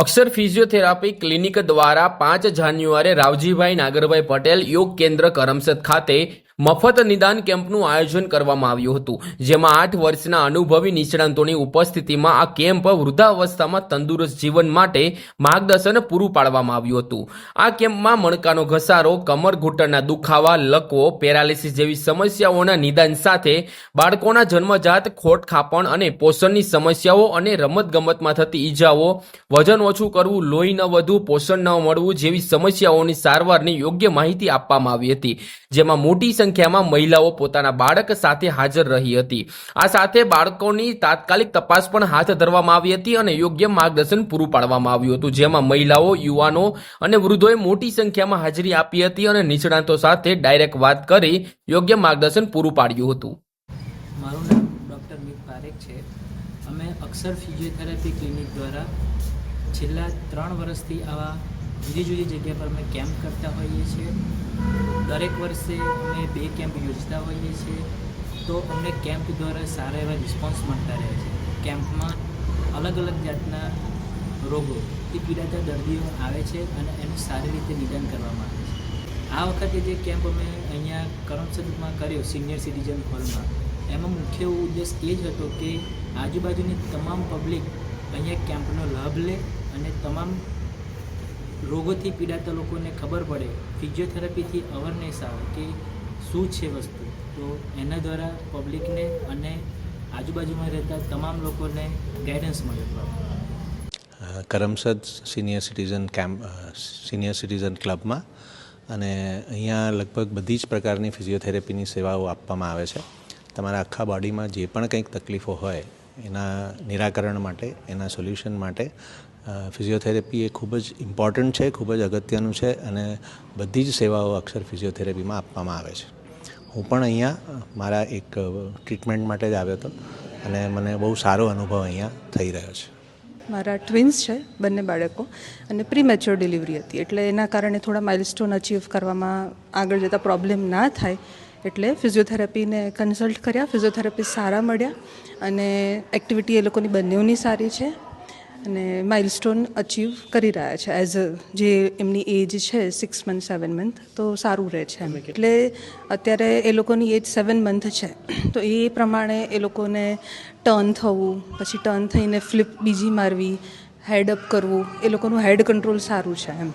અક્ષર physiotherapy clinic દ્વારા પાંચ જાન્યુઆરે રાવજીભાઈ નાગરભાઈ પટેલ યોગ કેન્દ્ર કરમસદ ખાતે મફત નિદાન કેમ્પનું આયોજન કરવામાં આવ્યું હતું, જેમાં આઠ વર્ષના અનુભવી નિષ્ણાંતોની ઉપસ્થિતિમાં આ કેમ્પ વૃદ્ધાવસ્થામાં તંદુરસ્ત જીવન માટે માર્ગદર્શન પૂરું પાડવામાં આવ્યું હતું. આ કેમ્પમાં મણકાનો ઘસારો, કમર ઘૂંટણના દુખાવા, લકવો, પેરાલિસિસ જેવી સમસ્યાઓના નિદાન સાથે બાળકોના જન્મજાત, ખોટ ખાપણ અને પોષણની સમસ્યાઓ અને રમતગમતમાં થતી ઈજાઓ, વજન ઓછું કરવું, લોહી ન વધવું પોષણ ન મળવું જેવી સમસ્યાઓની સારવારની યોગ્ય માહિતી આપવામાં આવી હતી, જેમાં મોટી સંખ્યામાં મહિલાઓ પોતાના બાળક સાથે હાજર રહી હતી. આ સાથે બાળકોની તાત્કાલિક તપાસ પણ હાથ ધરવામાં આવી હતી અને યોગ્ય માર્ગદર્શન પૂરું પાડવામાં આવ્યું હતું, જેમાં મહિલાઓ, યુવાનો અને વૃદ્ધોએ મોટી સંખ્યામાં હાજરી આપી હતી અને નિષ્ણાંતો સાથે ડાયરેક્ટ વાત કરી યોગ્ય માર્ગદર્શન પૂરું પાડ્યું હતું. મારું નામ ડૉક્ટર મિત પારેખ છે. અમે અક્ષર ફિઝિયોથેરાપી ક્લિનિક દ્વારા છેલ્લા ત્રણ વર્ષથી આવા જુદી જુદી જગ્યા પર અમે કેમ્પ કરતા હોઈએ છીએ. દરેક વર્ષે અમે બે કેમ્પ યોજતા હોઈએ છીએ. તો અમને કેમ્પ દ્વારા સારા એવા રિસ્પોન્સ મળતા રહે છે. કેમ્પમાં અલગ અલગ જાતના રોગો રોગોથી પીડાતા દર્દીઓ આવે છે અને એનું સારી રીતે નિદાન કરવામાં આવે છે. આ વખતે જે કેમ્પ અમે અહીંયા કરમસદમાં કર્યો, સિનિયર સિટીઝન હોલમાં, એમાં મુખ્ય ઉદ્દેશ એ જ હતો કે આજુબાજુની તમામ પબ્લિક અહીંયા કેમ્પનો લાભ લે અને તમામ રોગોથી પીડાતા લોકોને ખબર પડે, ફિઝિયોથેરાપીથી અવેરનેસ આવે કે શું છે વસ્તુ? તો એના દ્વારા પબ્લિકને અને આજુબાજુમાં રહેતા તમામ લોકોને ગાઈડન્સ મળે. Karamsad senior citizen camp senior citizen ક્લબમાં અને અહીંયા લગભગ બધી જ પ્રકારની ફિઝિયોથેરાપીની સેવાઓ આપવામાં આવે છે. તમારા આખા બોડીમાં જે પણ કંઈક તકલીફો હોય, એના નિરાકરણ માટે, એના સોલ્યુશન માટે ફિઝિયોથેરાપી એ ખૂબ જ ઇમ્પોર્ટન્ટ છે, ખૂબ જ અગત્યનું છે અને બધી જ સેવાઓ અક્ષર ફિઝિયોથેરેપીમાં આપવામાં આવે છે. હું પણ અહીંયા મારા એક ટ્રીટમેન્ટ માટે જ આવ્યો હતો અને મને બહુ સારો અનુભવ અહીંયા થઈ રહ્યો છે. મારા ટ્વિન્સ છે, બંને બાળકો, અને પ્રીમેચ્યોર ડિલિવરી હતી. એટલે એના કારણે થોડા માઇલસ્ટોન અચીવ કરવામાં આગળ જતાં પ્રોબ્લેમ ના થાય, એટલે ફિઝિયોથેરાપીને કન્સલ્ટ કર્યા, ફિઝિયોથેરાપી સારા મળ્યા અને એક્ટિવિટી એ લોકોની બંનેઓની સારી છે. અને માઇલસ્ટોન અચીવ કરી રહ્યા છે એઝ અ જે એમની એજ છે સિક્સ મંથ સેવન મંથ તો સારું રહે છે એમ. એટલે અત્યારે એ લોકોની એજ સેવન મંથ છે. તો એ પ્રમાણે એ લોકોને ટર્ન થવું પછી ટર્ન થઈને ફ્લિપ બીજી મારવી હેડ અપ કરવું એ લોકોનું હેડ કંટ્રોલ સારું છે એમ.